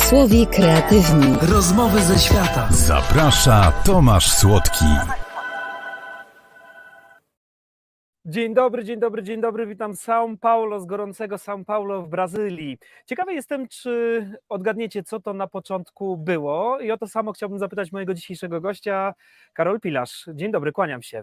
Pomysłowi kreatywni. Rozmowy ze świata. Zaprasza Tomasz Słodki. Dzień dobry, dzień dobry, dzień dobry. Witam São Paulo, z gorącego São Paulo w Brazylii. Ciekawy jestem, czy odgadniecie, co to na początku było. I o to samo chciałbym zapytać mojego dzisiejszego gościa, Karol Pilarz. Dzień dobry, kłaniam się.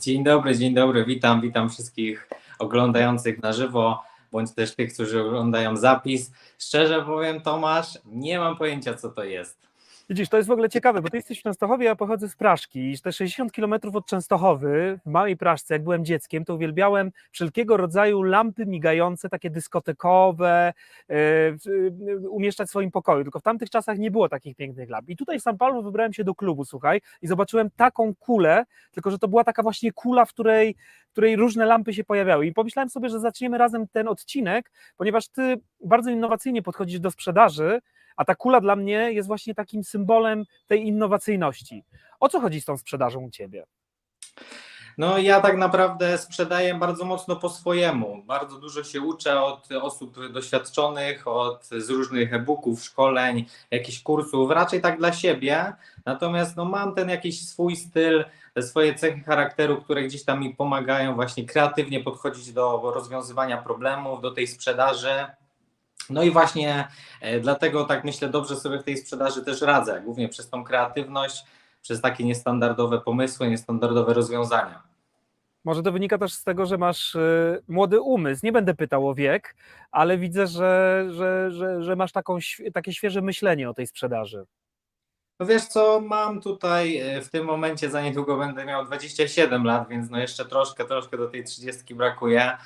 Dzień dobry, dzień dobry, witam, witam wszystkich oglądających na żywo, bądź też tych, którzy oglądają zapis. Szczerze powiem, Tomasz, nie mam pojęcia, co to jest. Widzisz, to jest w ogóle ciekawe, bo ty jesteś w Częstochowie, ja pochodzę z Praszki i te 60 kilometrów od Częstochowy, w małej Praszce, jak byłem dzieckiem, to uwielbiałem wszelkiego rodzaju lampy migające, takie dyskotekowe, e, umieszczać w swoim pokoju, tylko w tamtych czasach nie było takich pięknych lamp. I tutaj w São Paulo wybrałem się do klubu, słuchaj, i zobaczyłem taką kulę, tylko że to była taka właśnie kula, w której, w której różne lampy się pojawiały i pomyślałem sobie, że zaczniemy razem ten odcinek, ponieważ ty bardzo innowacyjnie podchodzisz do sprzedaży, a ta kula dla mnie jest właśnie takim symbolem tej innowacyjności. O co chodzi z tą sprzedażą u ciebie? No ja tak naprawdę sprzedaję bardzo mocno po swojemu. Bardzo dużo się uczę od osób doświadczonych, od z różnych e-booków, szkoleń, jakichś kursów, raczej tak dla siebie. Natomiast no, mam ten jakiś swój styl, swoje cechy charakteru, które gdzieś tam mi pomagają właśnie kreatywnie podchodzić do rozwiązywania problemów, do tej sprzedaży. No i właśnie e, dlatego tak myślę, dobrze sobie w tej sprzedaży też radzę, głównie przez tą kreatywność, przez takie niestandardowe pomysły, niestandardowe rozwiązania. Może to wynika też z tego, że masz y, młody umysł. Nie będę pytał o wiek, ale widzę, że, że, że, że masz taką, takie świeże myślenie o tej sprzedaży. No wiesz co, mam tutaj e, w tym momencie, za niedługo będę miał 27 lat, więc no jeszcze troszkę, troszkę do tej 30 brakuje.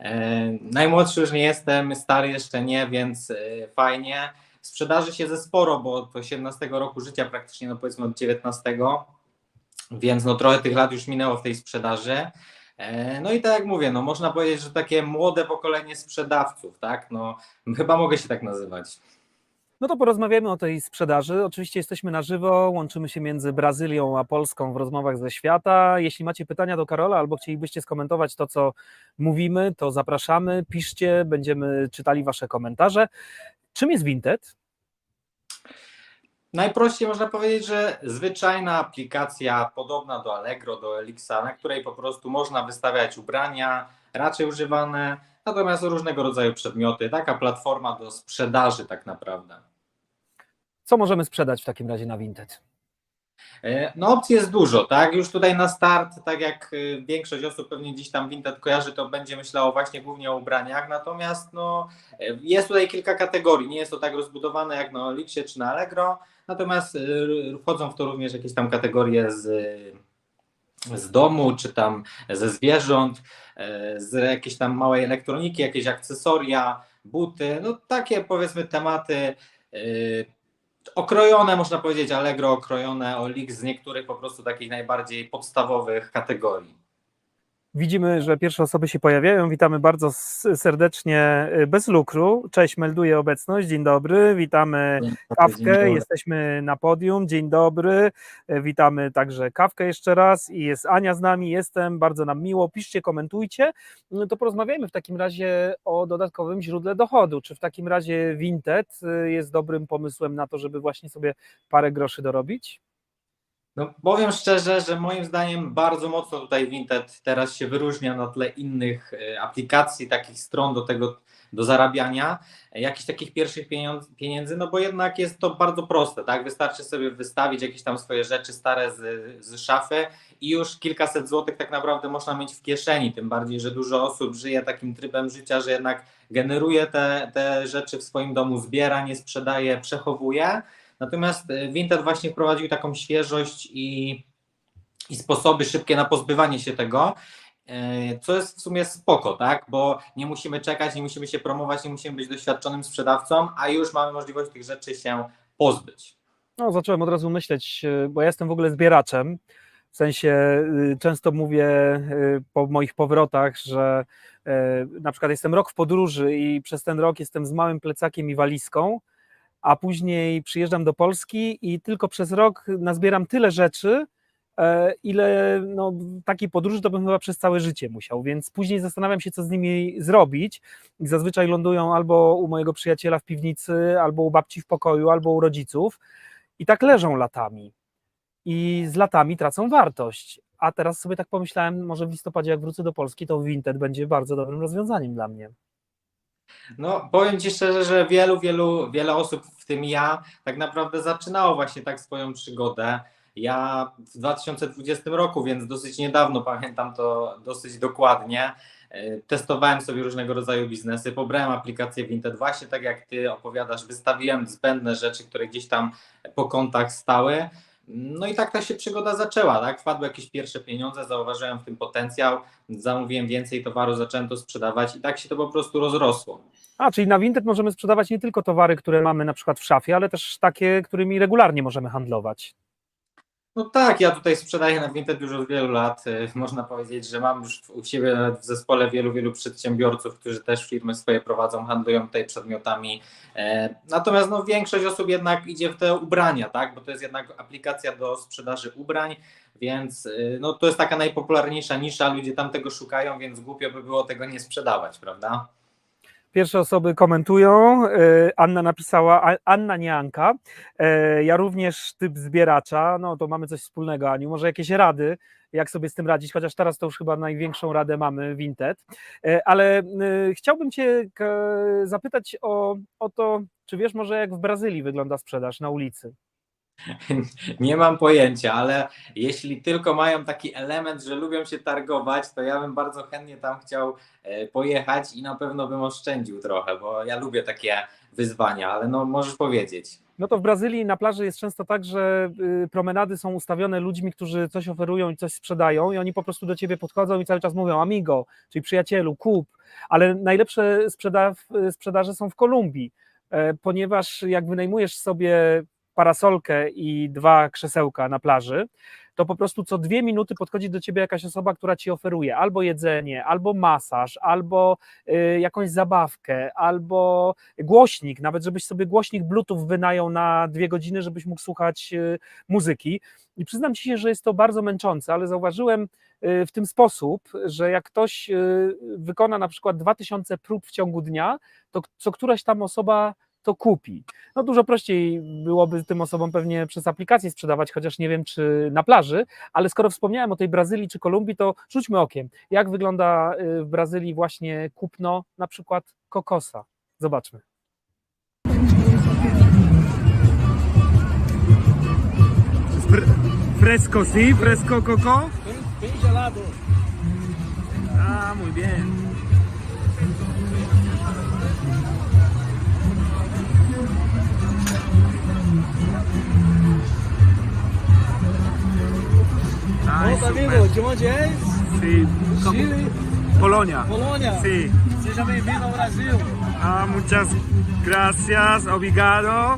E, najmłodszy już nie jestem, stary jeszcze nie, więc e, fajnie. Sprzedaży się ze sporo, bo od 18 roku życia praktycznie, no powiedzmy od 19, więc no trochę tych lat już minęło w tej sprzedaży. E, No i tak jak mówię, no można powiedzieć, że takie młode pokolenie sprzedawców, tak? No chyba mogę się tak nazywać. No to porozmawiamy o tej sprzedaży. Oczywiście jesteśmy na żywo, łączymy się między Brazylią a Polską w rozmowach ze świata. Jeśli macie pytania do Karola albo chcielibyście skomentować to, co mówimy, to zapraszamy, piszcie, będziemy czytali wasze komentarze. Czym jest Vinted? Najprościej można powiedzieć, że zwyczajna aplikacja podobna do Allegro, do Elixa, na której po prostu można wystawiać ubrania, raczej używane, natomiast różnego rodzaju przedmioty. Taka platforma do sprzedaży tak naprawdę. Co możemy sprzedać w takim razie na Vinted? E, No opcji jest dużo, tak? Już tutaj na start, tak jak y, większość osób pewnie gdzieś tam Vinted kojarzy, to będzie myślało właśnie głównie o ubraniach, natomiast no, e, jest tutaj kilka kategorii, nie jest to tak rozbudowane jak na Elixie czy na Allegro, natomiast y, wchodzą w to również jakieś tam kategorie z, z domu, czy tam ze zwierząt, e, z jakiejś tam małej elektroniki, jakieś akcesoria, buty, no takie powiedzmy tematy y, okrojone, można powiedzieć, Allegro okrojone, Olix z niektórych po prostu takich najbardziej podstawowych kategorii. Widzimy, że pierwsze osoby się pojawiają. Witamy bardzo serdecznie y, bez lukru. Cześć, melduję obecność. Dzień dobry. Witamy Dzień Kawkę. dobry. Jesteśmy na podium. Dzień dobry. Y, Witamy także Kawkę jeszcze raz i jest Ania z nami. Jestem, bardzo nam miło. Piszcie, komentujcie. No To porozmawiajmy w takim razie o dodatkowym źródle dochodu. Czy w takim razie Vinted y, jest dobrym pomysłem na to, żeby właśnie sobie parę groszy dorobić? No, powiem szczerze, że moim zdaniem bardzo mocno tutaj Vinted teraz się wyróżnia na tle innych e, aplikacji, takich stron do tego, do zarabiania, e, jakichś takich pierwszych pieniędzy, no bo jednak jest to bardzo proste, tak? Wystarczy sobie wystawić jakieś tam swoje rzeczy stare z, z szafy i już kilkaset złotych tak naprawdę można mieć w kieszeni, tym bardziej, że dużo osób żyje takim trybem życia, że jednak generuje te, te rzeczy w swoim domu, zbiera, nie sprzedaje, przechowuje. Natomiast e, Vinted właśnie wprowadził taką świeżość i, i sposoby szybkie na pozbywanie się tego, e, co jest w sumie spoko, tak? Bo nie musimy czekać, nie musimy się promować, nie musimy być doświadczonym sprzedawcą, a już mamy możliwość tych rzeczy się pozbyć. No, zacząłem od razu myśleć, y, bo ja jestem w ogóle zbieraczem. W sensie często mówię po moich powrotach, że na przykład jestem rok w podróży i przez ten rok jestem z małym plecakiem i walizką, a później przyjeżdżam do Polski i tylko przez rok nazbieram tyle rzeczy, e, ile no, takiej podróży to bym chyba przez całe życie musiał, więc później zastanawiam się, co z nimi zrobić. I zazwyczaj lądują albo u mojego przyjaciela w piwnicy, albo u babci w pokoju, albo u rodziców i tak leżą latami. I z latami tracą wartość. A teraz sobie tak pomyślałem, może w listopadzie, jak wrócę do Polski, to Vinted będzie bardzo dobrym rozwiązaniem dla mnie. No, powiem Ci szczerze, że wielu, wielu, wiele osób, w tym ja, tak naprawdę zaczynało właśnie tak swoją przygodę. Ja w 2020 roku, więc dosyć niedawno, pamiętam to dosyć dokładnie, e, testowałem sobie różnego rodzaju biznesy, pobrałem aplikację Vinted, właśnie tak jak Ty opowiadasz, wystawiłem zbędne rzeczy, które gdzieś tam po kontach stały. No i tak ta się przygoda zaczęła, tak? Wpadły jakieś pierwsze pieniądze, zauważyłem w tym potencjał, zamówiłem więcej towaru, zacząłem to sprzedawać i tak się to po prostu rozrosło. A, czyli na Vinted możemy sprzedawać nie tylko towary, które mamy na przykład w szafie, ale też takie, którymi regularnie możemy handlować. No tak, ja tutaj sprzedaję na Vinted już od wielu lat. Y, Można powiedzieć, że mam już u siebie w zespole wielu, wielu przedsiębiorców, którzy też firmy swoje prowadzą, handlują tutaj przedmiotami. E, Natomiast no, większość osób jednak idzie w te ubrania, tak? Bo to jest jednak aplikacja do sprzedaży ubrań, więc y, no, to jest taka najpopularniejsza nisza, ludzie tam tego szukają, więc głupio by było tego nie sprzedawać, prawda? Pierwsze osoby komentują. e, Anna napisała, Anna nie Anka. e, Ja również typ zbieracza. No to mamy coś wspólnego, Aniu. Może jakieś rady, jak sobie z tym radzić, chociaż teraz to już chyba największą radę mamy Vinted. E, Ale chciałbym Cię zapytać o, o to, czy wiesz może jak w Brazylii wygląda sprzedaż na ulicy? Nie mam pojęcia, ale jeśli tylko mają taki element, że lubią się targować, to ja bym bardzo chętnie tam chciał e, pojechać i na pewno bym oszczędził trochę, bo ja lubię takie wyzwania, ale no możesz powiedzieć. No to w Brazylii na plaży jest często tak, że y, promenady są ustawione ludźmi, którzy coś oferują i coś sprzedają, i oni po prostu do ciebie podchodzą i cały czas mówią amigo, czyli przyjacielu, kup. Ale najlepsze sprzeda sprzedaże są w Kolumbii, e, ponieważ jak wynajmujesz sobie parasolkę i dwa krzesełka na plaży, to po prostu co dwie minuty podchodzi do ciebie jakaś osoba, która ci oferuje albo jedzenie, albo masaż, albo y, jakąś zabawkę, albo głośnik, nawet żebyś sobie głośnik Bluetooth wynajął na dwie godziny, żebyś mógł słuchać y, muzyki. I przyznam ci się, że jest to bardzo męczące, ale zauważyłem y, w tym sposób, że jak ktoś y, wykona na przykład 2000 prób w ciągu dnia, to co któraś tam osoba to kupi. No dużo prościej byłoby tym osobom pewnie przez aplikację sprzedawać, chociaż nie wiem czy na plaży, ale skoro wspomniałem o tej Brazylii czy Kolumbii, to rzućmy okiem, jak wygląda y, w Brazylii właśnie kupno na przykład kokosa. Zobaczmy. Fresco, sí, fresco coco. Bem gelado. Ah, muy bien. Ay, amigo, de onde és? Sí, Chile, Polonia. Polônia. Sí. Seja bem-vindo ao Brasil. Ah, muchas gracias, obrigado.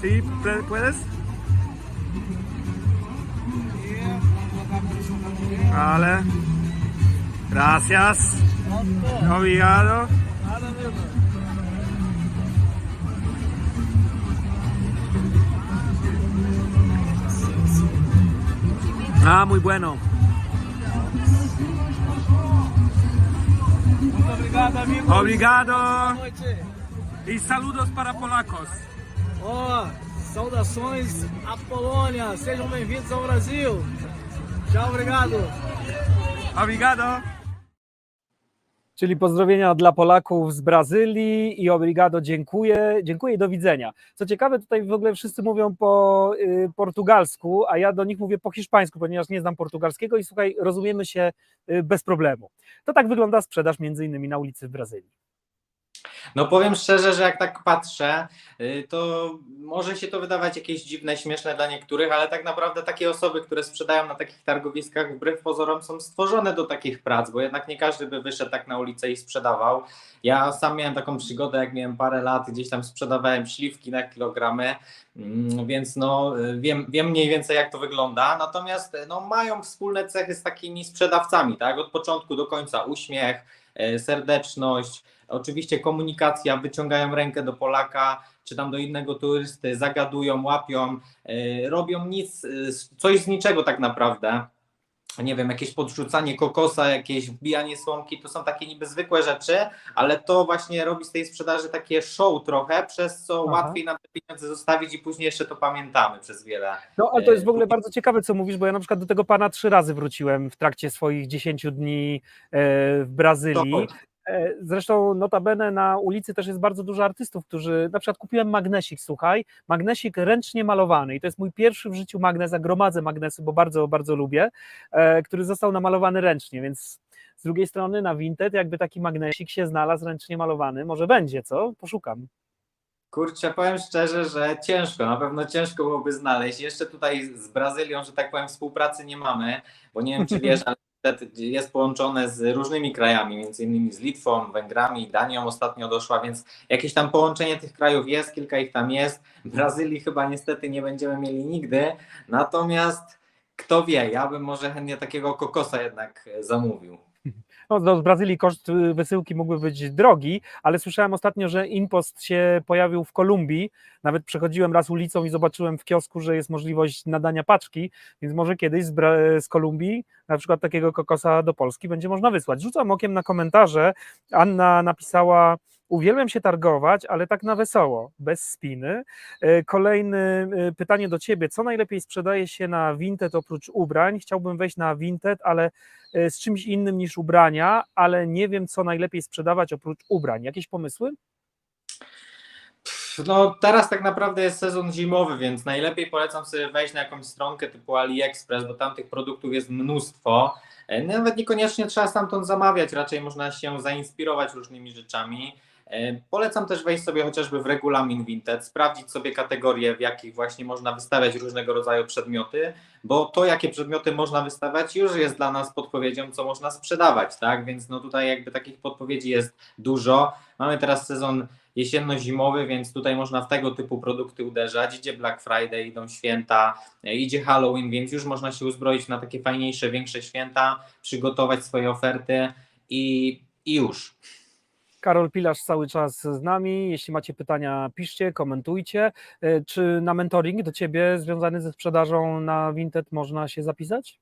Sí, ¿pu- ¿puedes? Vale. Gracias. Obrigado. Nada. Ah, muy bueno. Muito obrigado, amigo. Obrigado. Y saludos para polacos. Ó, saudações à Polônia. Sejam bem-vindos ao Brasil. Tchau, obrigado. Obrigado. Czyli pozdrowienia dla Polaków z Brazylii i obrigado, dziękuję, dziękuję i do widzenia. Co ciekawe, tutaj w ogóle wszyscy mówią po y, portugalsku, a ja do nich mówię po hiszpańsku, ponieważ nie znam portugalskiego i słuchaj, rozumiemy się y, bez problemu. To tak wygląda sprzedaż między innymi na ulicy w Brazylii. No powiem szczerze, że jak tak patrzę, y, to może się to wydawać jakieś dziwne, śmieszne dla niektórych, ale tak naprawdę takie osoby, które sprzedają na takich targowiskach, wbrew pozorom są stworzone do takich prac, bo jednak nie każdy by wyszedł tak na ulicę i sprzedawał. Ja sam miałem taką przygodę, jak miałem parę lat, gdzieś tam sprzedawałem śliwki na kilogramy, mm, więc no y, wiem, wiem mniej więcej jak to wygląda, natomiast no mają wspólne cechy z takimi sprzedawcami, tak, od początku do końca uśmiech, serdeczność, oczywiście komunikacja, wyciągają rękę do Polaka, czy tam do innego turysty, zagadują, łapią, e, robią nic, e, coś z niczego tak naprawdę nie wiem, jakieś podrzucanie kokosa, jakieś wbijanie słomki, to są takie niby zwykłe rzeczy, ale to właśnie robi z tej sprzedaży takie show trochę, przez co Aha. łatwiej nam te pieniądze zostawić i później jeszcze to pamiętamy przez wiele. No, ale to jest w ogóle E, bardzo ciekawe, co mówisz, bo ja na przykład do tego pana trzy razy wróciłem w trakcie swoich 10 dni e, w Brazylii. To- Zresztą notabene na ulicy też jest bardzo dużo artystów, którzy, na przykład kupiłem magnesik, słuchaj, magnesik ręcznie malowany i to jest mój pierwszy w życiu magnes, a gromadzę magnesy, bo bardzo, bardzo lubię, e, który został namalowany ręcznie, więc z drugiej strony na Vinted jakby taki magnesik się znalazł ręcznie malowany, może będzie, co? Poszukam. Kurczę, powiem szczerze, że ciężko, na pewno ciężko byłoby znaleźć. Jeszcze tutaj z Brazylią, że tak powiem, współpracy nie mamy, bo nie wiem, czy wiesz, ale jest połączone z różnymi krajami, między innymi z Litwą, Węgrami, Danią ostatnio doszła, więc jakieś tam połączenie tych krajów jest, kilka ich tam jest. Brazylii chyba niestety nie będziemy mieli nigdy, natomiast kto wie, ja bym może chętnie takiego kokosa jednak zamówił. No, do Brazylii koszt y, wysyłki mógłby być drogi, ale słyszałem ostatnio, że impost się pojawił w Kolumbii. Nawet przechodziłem raz ulicą i zobaczyłem w kiosku, że jest możliwość nadania paczki, więc może kiedyś z, Bra- z Kolumbii na przykład takiego kokosa do Polski będzie można wysłać. Rzucam okiem na komentarze. Anna napisała. Uwielbiam się targować, ale tak na wesoło, bez spiny. E, Kolejne pytanie do Ciebie. Co najlepiej sprzedaje się na Vinted oprócz ubrań? Chciałbym wejść na Vinted, ale e, z czymś innym niż ubrania, ale nie wiem, co najlepiej sprzedawać oprócz ubrań. Jakieś pomysły? No teraz tak naprawdę jest sezon zimowy, więc najlepiej polecam sobie wejść na jakąś stronkę typu AliExpress, bo tam tych produktów jest mnóstwo. E, Nawet niekoniecznie trzeba stamtąd zamawiać, raczej można się zainspirować różnymi rzeczami. E, Polecam też wejść sobie chociażby w regulamin Vinted, sprawdzić sobie kategorie, w jakich właśnie można wystawiać różnego rodzaju przedmioty, bo to, jakie przedmioty można wystawiać, już jest dla nas podpowiedzią, co można sprzedawać, tak? Więc no tutaj jakby takich podpowiedzi jest dużo. Mamy teraz sezon jesienno-zimowy, więc tutaj można w tego typu produkty uderzać. Idzie Black Friday, idą święta, e, idzie Halloween, więc już można się uzbroić na takie fajniejsze, większe święta, przygotować swoje oferty i, i już. Karol Pilarz cały czas z nami. Jeśli macie pytania, piszcie, komentujcie. E, Czy na mentoring do Ciebie związany ze sprzedażą na Vinted można się zapisać?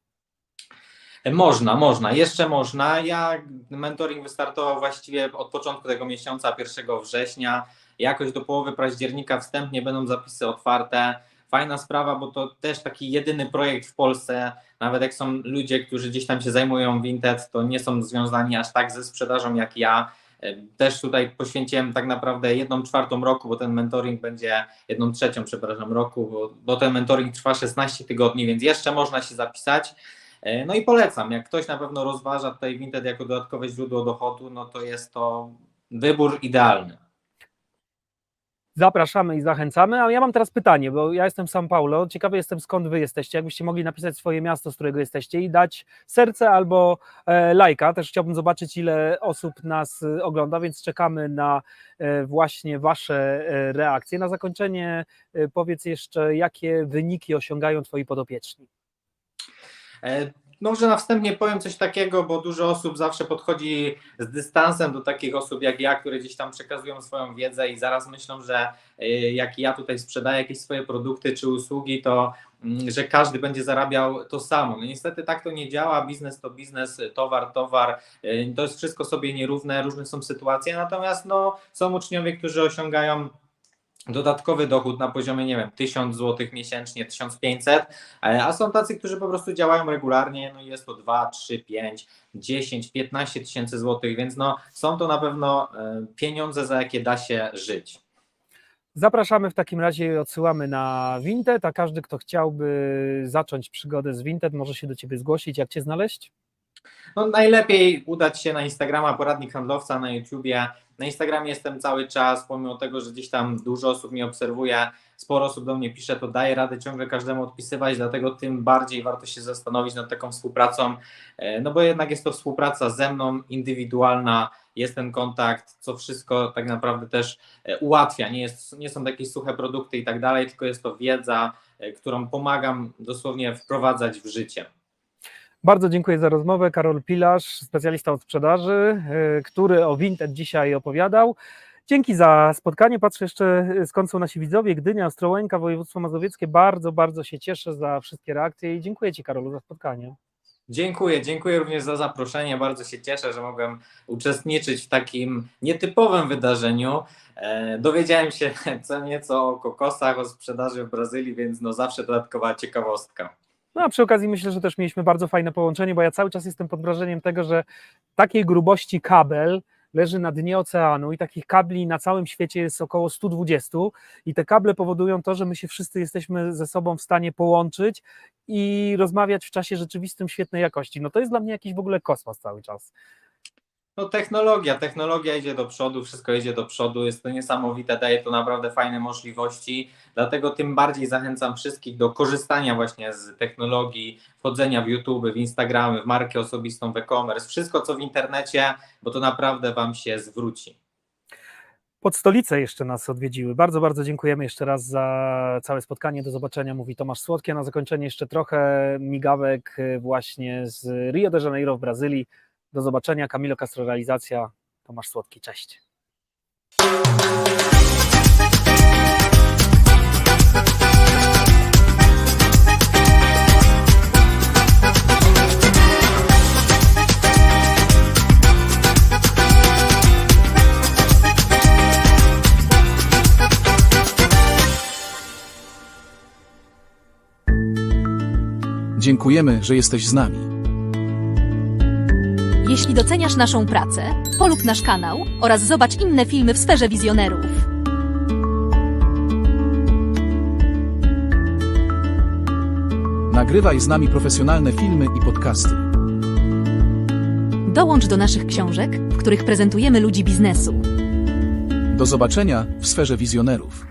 E, Można, można, jeszcze można. Ja mentoring wystartował właściwie od początku tego miesiąca, 1 września. Jakoś do połowy października wstępnie będą zapisy otwarte. Fajna sprawa, bo to też taki jedyny projekt w Polsce. Nawet jak są ludzie, którzy gdzieś tam się zajmują Vinted, to nie są związani aż tak ze sprzedażą jak ja. E, Też tutaj poświęciłem tak naprawdę jedną czwartą roku, bo ten mentoring będzie jedną trzecią, przepraszam, roku, bo, bo ten mentoring trwa 16 tygodni, więc jeszcze można się zapisać. E, No i polecam, jak ktoś na pewno rozważa tutaj Vinted jako dodatkowe źródło dochodu, no to jest to wybór idealny. Zapraszamy i zachęcamy. A ja mam teraz pytanie, bo ja jestem São Paulo. Ciekawy jestem, skąd Wy jesteście. Jakbyście mogli napisać swoje miasto, z którego jesteście i dać serce albo e, lajka. Też chciałbym zobaczyć, ile osób nas e, ogląda, więc czekamy na e, właśnie Wasze reakcje. Na zakończenie powiedz jeszcze, jakie wyniki osiągają Twoi podopieczni. Może na wstępie powiem coś takiego, bo dużo osób zawsze podchodzi z dystansem do takich osób jak ja, które gdzieś tam przekazują swoją wiedzę i zaraz myślą, że e, jak ja tutaj sprzedaję jakieś swoje produkty czy usługi, to mm, że każdy będzie zarabiał to samo. No niestety tak to nie działa. Biznes to biznes, towar, towar. E, To jest wszystko sobie nierówne, różne są sytuacje. Natomiast no, są uczniowie, którzy osiągają dodatkowy dochód na poziomie, nie wiem, 1000 zł miesięcznie, 1500, e, a są tacy, którzy po prostu działają regularnie, no jest to 2, 3, 5, 10, 15 tysięcy złotych, więc no są to na pewno e, pieniądze, za jakie da się żyć. Zapraszamy w takim razie i odsyłamy na Vinted, a każdy, kto chciałby zacząć przygodę z Vinted, może się do Ciebie zgłosić. Jak Cię znaleźć? No najlepiej udać się na Instagrama, poradnik handlowca na YouTubie. Na Instagramie jestem cały czas, pomimo tego, że gdzieś tam dużo osób mnie obserwuje, sporo osób do mnie pisze, to daję radę ciągle każdemu odpisywać, dlatego tym bardziej warto się zastanowić nad taką współpracą, e, no bo jednak jest to współpraca ze mną, indywidualna, jest ten kontakt, co wszystko tak naprawdę też e, ułatwia. Nie, jest, nie są jakieś suche produkty i tak dalej, tylko jest to wiedza, e, którą pomagam dosłownie wprowadzać w życie. Bardzo dziękuję za rozmowę. Karol Pilarz, specjalista od sprzedaży, y, który o Vinted dzisiaj opowiadał. Dzięki za spotkanie. Patrzę jeszcze, y, skąd są nasi widzowie. Gdynia, Ostrołęka, województwo mazowieckie. Bardzo, bardzo się cieszę za wszystkie reakcje i dziękuję Ci, Karolu, za spotkanie. Dziękuję, dziękuję również za zaproszenie. Bardzo się cieszę, że mogłem uczestniczyć w takim nietypowym wydarzeniu. E, Dowiedziałem się co nieco o kokosach, o sprzedaży w Brazylii, więc no zawsze dodatkowa ciekawostka. No a przy okazji myślę, że też mieliśmy bardzo fajne połączenie, bo ja cały czas jestem pod wrażeniem tego, że takiej grubości kabel leży na dnie oceanu i takich kabli na całym świecie jest około 120 i te kable powodują to, że my się wszyscy jesteśmy ze sobą w stanie połączyć i rozmawiać w czasie rzeczywistym świetnej jakości. No to jest dla mnie jakiś w ogóle kosmos cały czas. No technologia, technologia idzie do przodu, wszystko idzie do przodu, jest to niesamowite, daje to naprawdę fajne możliwości, dlatego tym bardziej zachęcam wszystkich do korzystania właśnie z technologii, wchodzenia w YouTube, w Instagramy, w markę osobistą, w e-commerce, wszystko co w internecie, bo to naprawdę Wam się zwróci. Pod stolicę jeszcze nas odwiedziły. Bardzo, bardzo dziękujemy jeszcze raz za całe spotkanie. Do zobaczenia, mówi Tomasz Słodki. A na zakończenie jeszcze trochę migawek y, właśnie z Rio de Janeiro w Brazylii. Do zobaczenia. Camilo Castro Realizacja. Tomasz Słodki. Cześć. Dziękujemy, że jesteś z nami. Jeśli doceniasz naszą pracę, polub nasz kanał oraz zobacz inne filmy w sferze wizjonerów. Nagrywaj z nami profesjonalne filmy i podcasty. Dołącz do naszych książek, w których prezentujemy ludzi biznesu. Do zobaczenia w sferze wizjonerów.